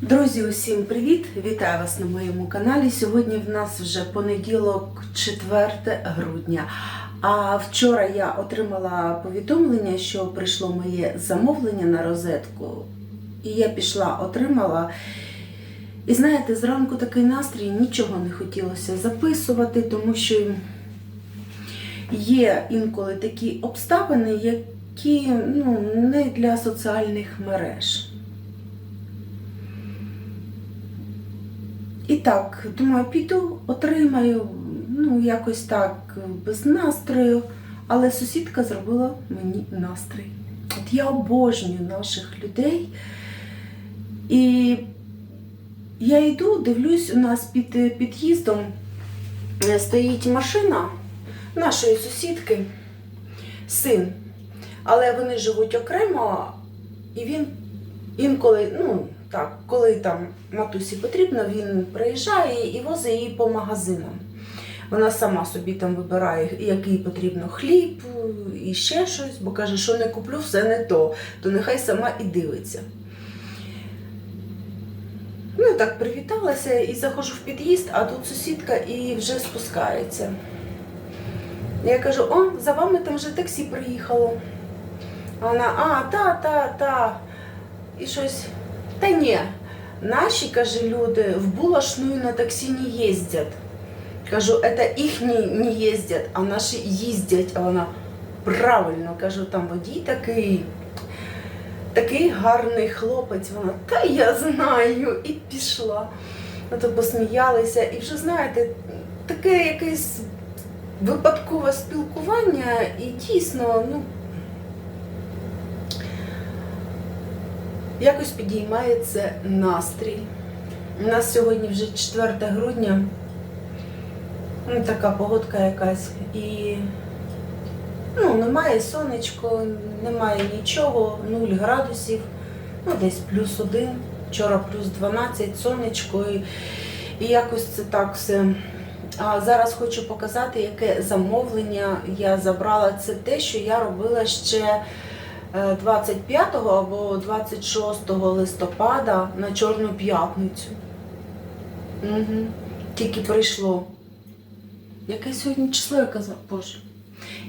Друзі, усім привіт! Вітаю вас на моєму каналі. Сьогодні в нас вже понеділок, 4 грудня. А вчора я отримала повідомлення, що прийшло моє замовлення на розетку. І я пішла, отримала. І знаєте, зранку такий настрій, нічого не хотілося записувати, тому що є інколи такі обставини, які ну, не для соціальних мереж. І так, думаю, піду, отримаю, ну, якось так, без настрою. Але сусідка зробила мені настрій. От я обожнюю наших людей. І я йду, дивлюсь, у нас під під'їздом е, стоїть машина нашої сусідки, син. Але вони живуть окремо, і він інколи, ну, так, коли там матусі потрібно, він приїжджає і возить її по магазинам. Вона сама собі там вибирає, який потрібно хліб і ще щось, бо каже, що не куплю, все не то, то нехай сама і дивиться. Ну, так привіталася і заходжу в під'їзд, а тут сусідка і вже спускається. Я кажу, о, за вами там вже таксі приїхало. А вона, а, та, та, та. І щось. Та ні, наші, каже, люди в булочную на таксі не їздять. Кажу, це їхні не їздять, а наші їздять. А вона правильно, кажу, там водій такий, такий гарний хлопець. Вона, та я знаю, і пішла. Ну, то посміялися. І вже знаєте, таке якесь випадкове спілкування, і дійсно, ну. Якось підіймається настрій. У нас сьогодні вже 4 грудня. Ну, така погодка якась. І ну, немає сонечко, немає нічого, 0 градусів, ну десь плюс 1, вчора плюс 12, сонечко. І, і якось це так все. А зараз хочу показати, яке замовлення я забрала. Це те, що я робила ще. 25 або 26 листопада на Чорну п'ятницю. Угу. Тільки прийшло. Яке сьогодні число я казала? Боже.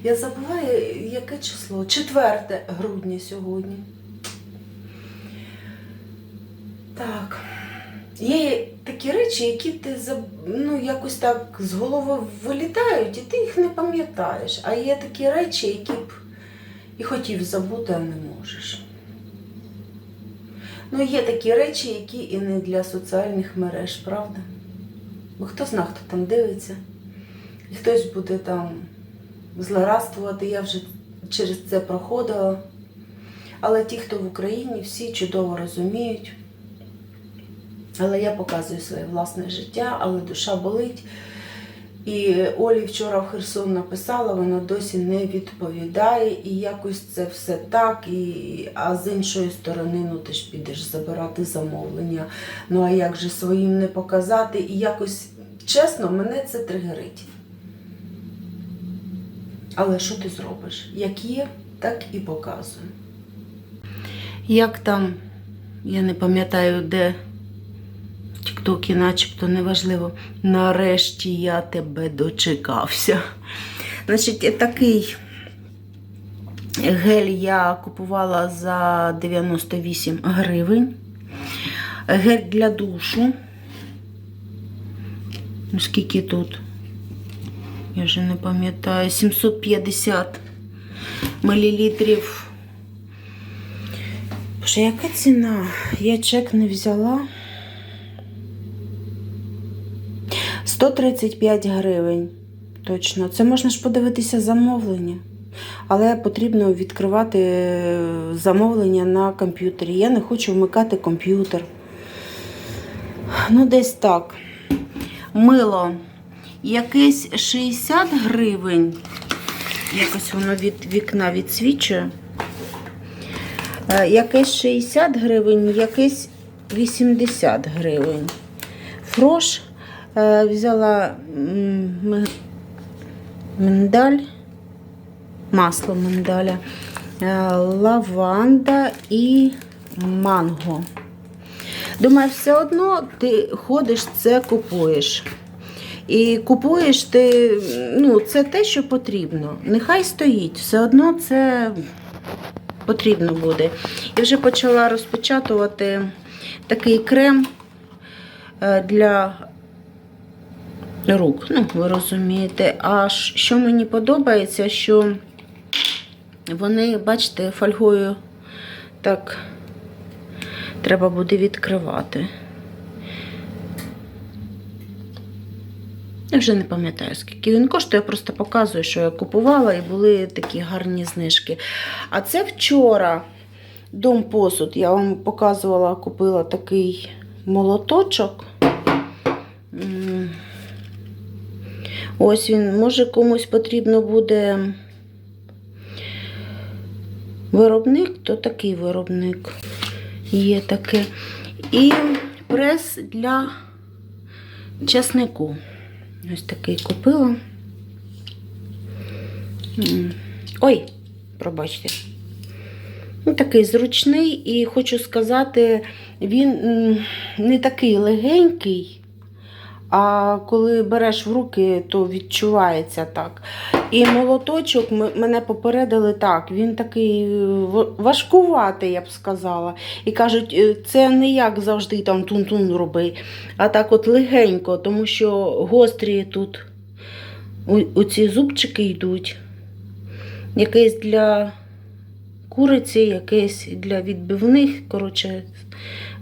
Я забуваю, яке число? 4 грудня сьогодні. Так. Є такі речі, які ти ну, якось так з голови вилітають, і ти їх не пам'ятаєш. А є такі речі, які б і хотів забути, а не можеш. Ну, є такі речі, які і не для соціальних мереж, правда? Бо хто зна, хто там дивиться, і хтось буде там злорадствувати, я вже через це проходила. Але ті, хто в Україні, всі чудово розуміють. Але я показую своє власне життя, але душа болить. І Олі вчора в Херсон написала, вона досі не відповідає, і якось це все так. І, А з іншої сторони, ну ти ж підеш забирати замовлення. Ну а як же своїм не показати? І якось, чесно, мене це тригерить. Але що ти зробиш? Як є, так і показую. Як там, я не пам'ятаю, де. Тіктокі, начебто неважливо. Нарешті я тебе дочекався. Значить, такий гель я купувала за 98 гривень. Гель для душу. Скільки тут? Я вже не пам'ятаю, 750 мл. Боже, яка ціна? Я чек не взяла. 135 гривень. Точно. Це можна ж подивитися замовлення. Але потрібно відкривати замовлення на комп'ютері. Я не хочу вмикати комп'ютер. Ну, десь так. Мило. Якесь 60 гривень. Якось воно від вікна відсвічує. Якесь 60 гривень, якесь 80 гривень. Фрош взяла миндаль, масло миндаля, лаванда і манго. Думаю, все одно ти ходиш, це купуєш. І купуєш ти, ну, це те, що потрібно. Нехай стоїть, все одно це потрібно буде. І вже почала розпечатувати такий крем е, для рук. Ну, ви розумієте. А що мені подобається, що вони, бачите, фольгою так треба буде відкривати. Я вже не пам'ятаю, скільки він коштує, я просто показую, що я купувала, і були такі гарні знижки. А це вчора дом посуд. Я вам показувала, купила такий молоточок. Ось він, може комусь потрібно буде виробник, то такий виробник є таке. І прес для часнику. Ось такий купила. Ой, пробачте. Ну, такий зручний, і хочу сказати, він не такий легенький, а коли береш в руки, то відчувається так. І молоточок мене попередили так, він такий е, важкуватий, я б сказала. І кажуть, е, це не як завжди там тун-тун роби, а так от легенько, тому що гострі тут оці зубчики йдуть. Якийсь для куриці, якийсь для відбивних. Коротше,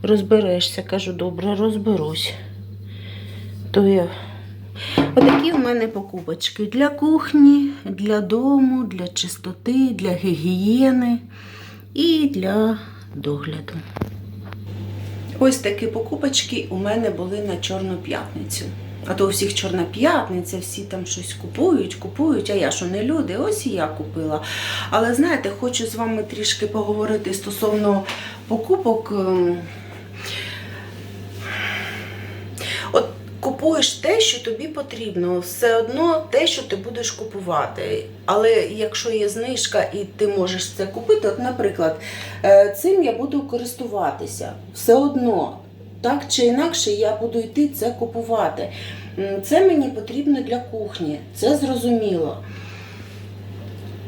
розберешся. Кажу, добре, розберусь. То. Отакі в мене покупочки для кухні, для дому, для чистоти, для гігієни і для догляду. Ось такі покупочки у мене були на Чорну п'ятницю. А то у всіх Чорна п'ятниця, всі там щось купують, купують, а я що не люди, ось і я купила. Але знаєте, хочу з вами трішки поговорити стосовно покупок. ем, От купуєш те, що тобі потрібно, все одно те, що ти будеш купувати. Але якщо є знижка і ти можеш це купити, от, наприклад, е, цим я буду користуватися. Все одно, так чи інакше, я буду йти це купувати. Це мені потрібно для кухні, це зрозуміло.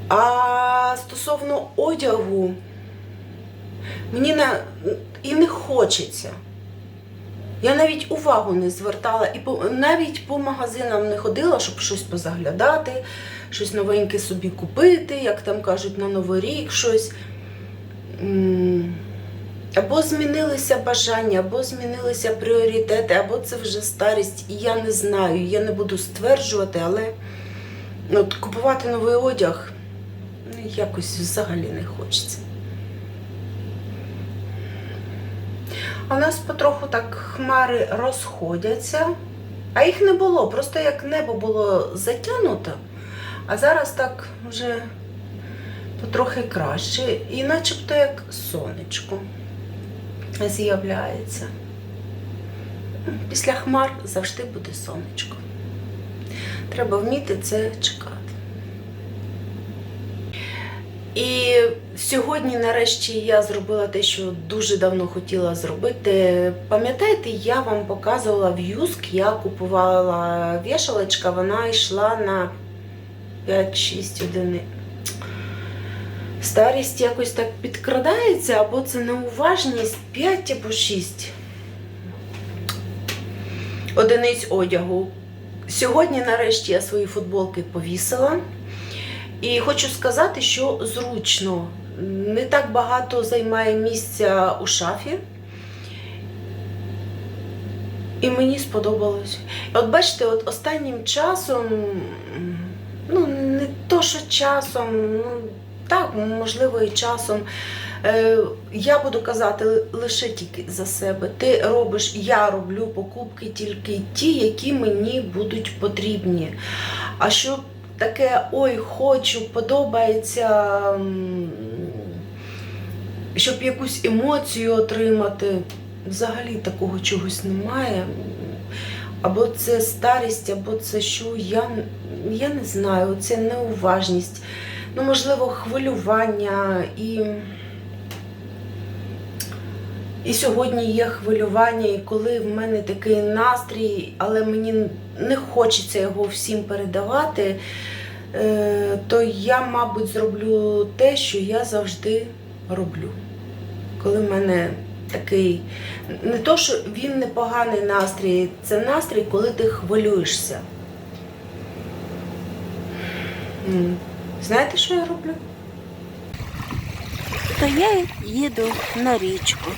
А стосовно одягу, мені на... і не хочеться. Я навіть увагу не звертала і по, навіть по магазинам не ходила, щоб щось позаглядати, щось новеньке собі купити, як там кажуть, на Новий рік щось. Або змінилися бажання, або змінилися пріоритети, або це вже старість, і я не знаю, я не буду стверджувати, але от, купувати новий одяг ну, якось взагалі не хочеться. А нас потроху так хмари розходяться, а їх не було, просто як небо було затягнуто, а зараз так вже потрохи краще, і начебто як сонечко з'являється. Після хмар завжди буде сонечко. Треба вміти це чекати. І сьогодні, нарешті, я зробила те, що дуже давно хотіла зробити. Пам'ятаєте, я вам показувала в Юск, я купувала вішалочка, вона йшла на 5-6 одиниць. Старість якось так підкрадається, або це неуважність 5 або 6 одиниць одягу. Сьогодні, нарешті, я свої футболки повісила. І хочу сказати, що зручно, не так багато займає місця у шафі. І мені сподобалось. От бачите, от останнім часом, ну не то, що часом, ну так, можливо, і часом. Е, я буду казати лише тільки за себе. Ти робиш, я роблю покупки тільки ті, які мені будуть потрібні. А щоб таке ой, хочу, подобається, щоб якусь емоцію отримати. Взагалі такого чогось немає. Або це старість, або це що, я, я не знаю, це неуважність, ну, можливо, хвилювання і. І сьогодні є хвилювання, і коли в мене такий настрій, але мені не хочеться його всім передавати, е, то я, мабуть, зроблю те, що я завжди роблю. Коли в мене такий, не то, що він непоганий настрій, це настрій, коли ти хвилюєшся. Знаєте, що я роблю? То я їду на річку.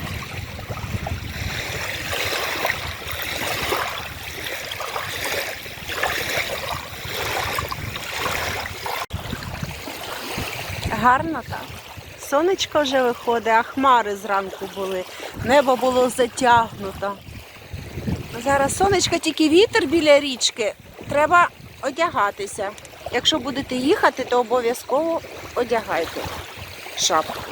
Гарно так. Сонечко вже виходить, а хмари зранку були. Небо було затягнуто. Зараз сонечко, тільки вітер біля річки. Треба одягатися. Якщо будете їхати, то обов'язково одягайте шапку.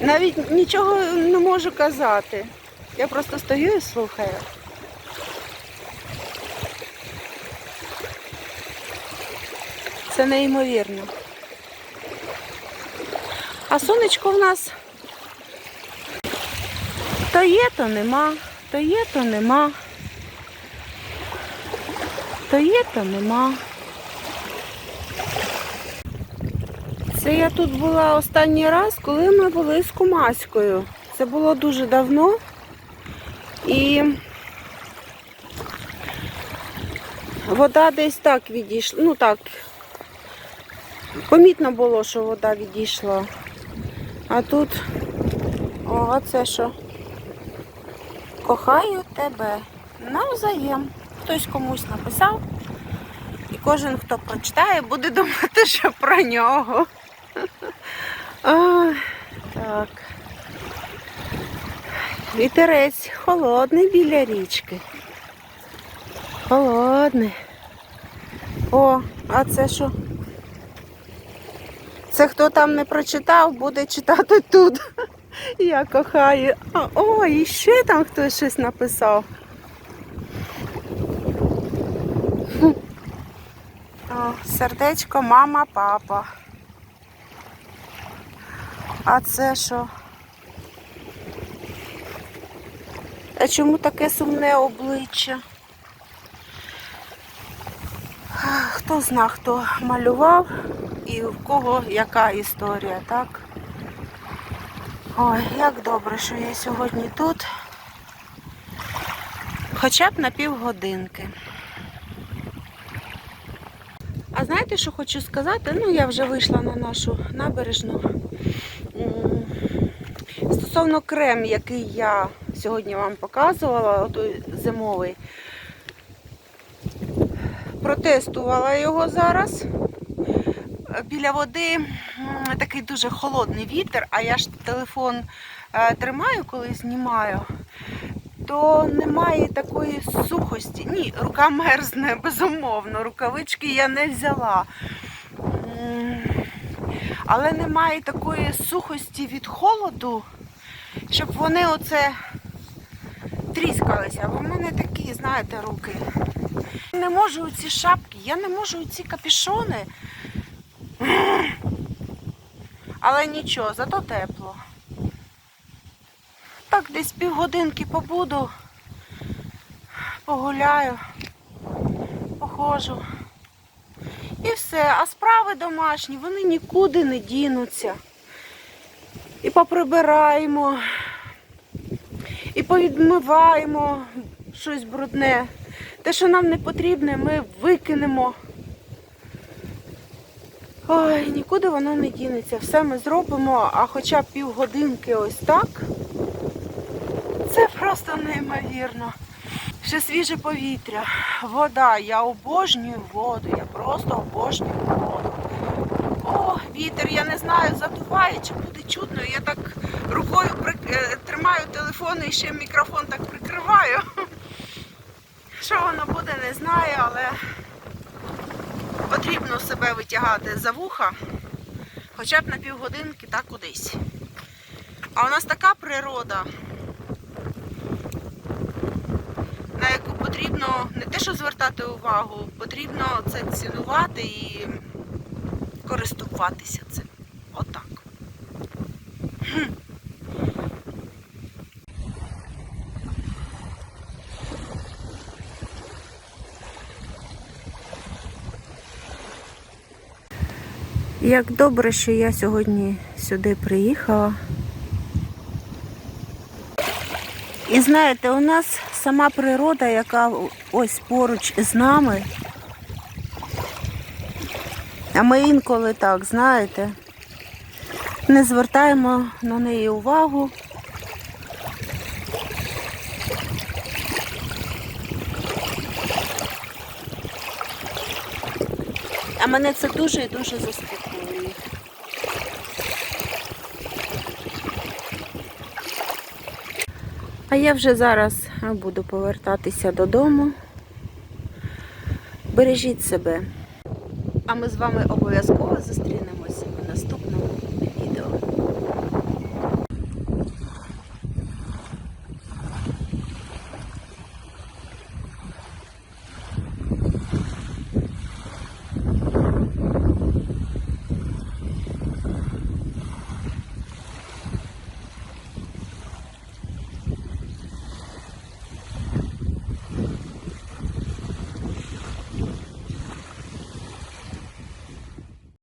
Навіть нічого не можу казати. Я просто стою і слухаю. Це неймовірно. А сонечко в нас то є, то нема, то є, то нема. То є, то нема. Це я тут була останній раз, коли ми були з Кумаською. Це було дуже давно. І вода десь так відійшла. Ну так, помітно було, що вода відійшла. А тут, о, а це що? Кохаю тебе навзаєм. Хтось комусь написав. І кожен, хто прочитає, буде думати, що про нього. Так. Вітерець холодний біля річки. Холодний. О, а це що? Це хто там не прочитав, буде читати тут. Я кохаю. О, і ще там хтось щось написав. О, сердечко, мама, папа. А це що? А чому таке сумне обличчя? Хто зна, хто малював і в кого яка історія, так? Ой, як добре, що я сьогодні тут. Хоча б на півгодинки. А знаєте, що хочу сказати? Ну, я вже вийшла на нашу набережну. Стосовно крем, який я сьогодні вам показувала, той зимовий, протестувала його зараз. Біля води такий дуже холодний вітер, а я ж телефон е, тримаю, коли знімаю, то немає такої сухості. Ні, рука мерзне, безумовно. Рукавички я не взяла. Але немає такої сухості від холоду, щоб вони оце тріскалися. Бо в мене такі, знаєте, руки. Не можу ці шапки, я не можу ці капішони. Але нічого, зато тепло. Так, десь півгодинки побуду, погуляю, походжу. І все. А справи домашні, вони нікуди не дінуться. І поприбираємо, і повідмиваємо щось брудне. Те, що нам не потрібне, ми викинемо. Ой, нікуди воно не дінеться. Все ми зробимо, а хоча б півгодинки ось так. Це просто неймовірно. Ще свіже повітря, вода. Я обожнюю воду, я просто обожнюю воду. О, вітер, я не знаю, задуває чи буде чутно. Я так рукою е, тримаю телефон і ще мікрофон так прикриваю. Що воно буде, не знаю, але потрібно себе витягати за вуха, хоча б на півгодинки та кудись. А у нас така природа, на яку потрібно не те, що звертати увагу, потрібно це цінувати і користуватися цим. Отак. Як добре, що я сьогодні сюди приїхала. І знаєте, у нас сама природа, яка ось поруч з нами. А ми інколи так, знаєте, не звертаємо на неї увагу. А мене це дуже і дуже заспокоює. А я вже зараз буду повертатися додому. Бережіть себе. А ми з вами обов'язково зустрінемося у наступному відео.